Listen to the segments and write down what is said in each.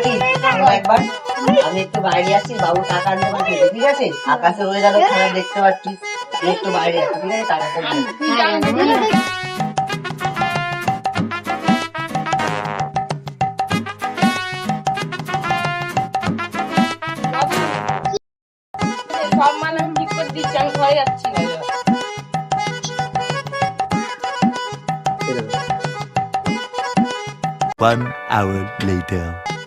একবার আমি একটু বাইরে আছি বাবু টাকা পাঠিয়েছে ঠিক আছে? আকাশে ওয়েদার খারাপ দেখতে পাচ্ছিস তুই একটু বাইরে আছি ঠিক আছে? টাকা করে আমি ঠিক করে দিচ্ছি আমি ঘরে যাচ্ছি One hour later.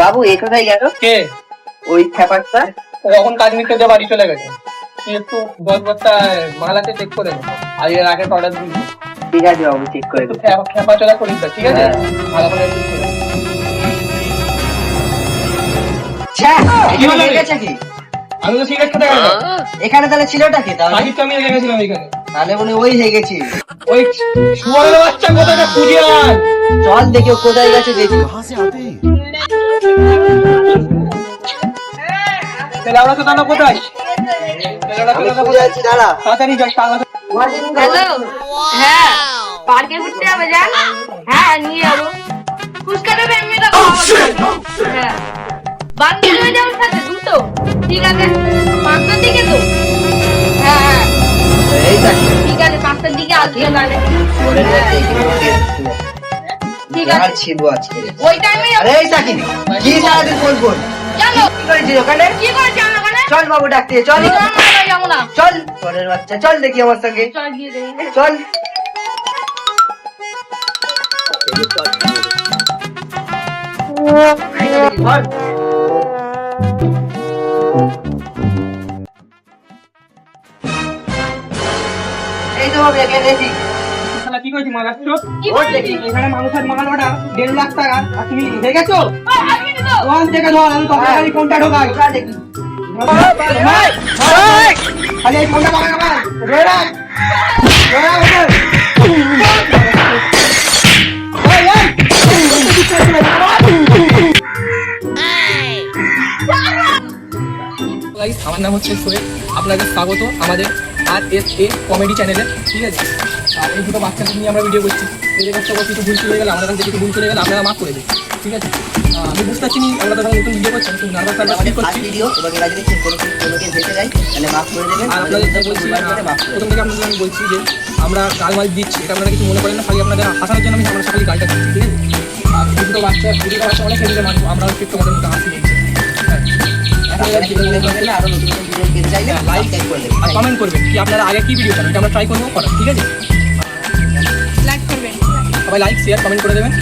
বাবু এ কোথায় গেল? কে? ওই খ্যাপারটা? যখন কাজ নিতে যে বাড়ি চলে গেছে। তুই একটু দশ বস্তা মাল আছে চেক করে দেবো আর এর আগে অর্ডার দিবি। ঠিক আছে বাবু চেক করে দেবো। খেপা খেপা চলা করিস না, ঠিক আছে? হ্যাঁ। ভালো করে আমি তো সিগারেট খেতে গেলাম এখানে তাহলে ছিলটা কি তাহলে? আমি এখানে। তাহলে উনি ওই হয়ে গেছি ওই শুয়ারের বাচ্চা কোথাটা খুঁজে আন চল দেখি কোথায় গেছে দেখি। ছেলেরা কোথায়? হ্যাঁ পার্কে ঘুরতে যাবে হ্যাঁ নিয়ে হ্যাঁ। ঠিক আছে? পাঁচটার দিকে তো। হ্যাঁ হ্যাঁ। ঠিক আছে পাঁচটার দিকে আসবে ঠিক আছে। ছিলবো আজকে। ওই টাইমে আরে এই সাকিব কি সারাদিন ফোন ফোন চলো। কি করেছিস ওখানে? কি করেছে ওখানে? চল বাবু ডাকতে চল। চল যাব না। চল পরের বাচ্চা চল দেখি আমার সঙ্গে। চল গিয়ে দেখি। চল। এই তো এখানে শালা কি করেছি মাল আসছো? এখানে মানুষের মাল ওটা দেড় লাখ টাকা। আর তুমি হয়ে গেছো? তোমার থেকে ধর আমি কখন খালি কোনটা ঢোকাই। ওটা দেখি। খালি এই ফোনটা পাকা পাকা ধরে রাখ Guys, আমার নাম হচ্ছে সোহেল আপনাদের স্বাগত আমাদের আর এস এ কমেডি চ্যানেলে ঠিক আছে? আর এই দুটো বাচ্চাদের নিয়ে আমরা ভিডিও করছি। এদের কাছে আবার কিছু ভুল চলে গেলে আমাদের কাছে কিছু ভুল চলে গেলে আপনারা মাফ করে দিন ঠিক আছে? আমি বুঝতে পারছি আমরা তো নতুন ভিডিও করছি আমি নার্ভাস নার্ভাস ফিল করছি। ভিডিও এবং এরা যদি কোনো কোনো কেস হেসে যায় তাহলে মাফ করে দেবেন আর আপনাদের যেটা বলছি প্রথম থেকে আপনাদের আমি বলছি যে আমরা গাল মাল দিচ্ছি এটা আপনারা কিছু মনে করেন না খালি আপনাদের হাসানোর জন্য আমি আমরা খালি গালটা দিচ্ছি ঠিক আছে? আর দুটো বাচ্চা দুটো বাচ্চা অনেক সেদিকে মানুষ আমরা একটু আমাদের মতো হাসি দিচ্ছি আরও নতুন নতুন ভিডিও চাইলে হ্যাঁ, লাইক করে দেবেন আর কমেন্ট করবেন কি আপনারা আগে কি ভিডিও চান এটা আমরা ট্রাই করব করার ঠিক আছে? লাইক করবেন। সবাই লাইক শেয়ার কমেন্ট করে দেবেন।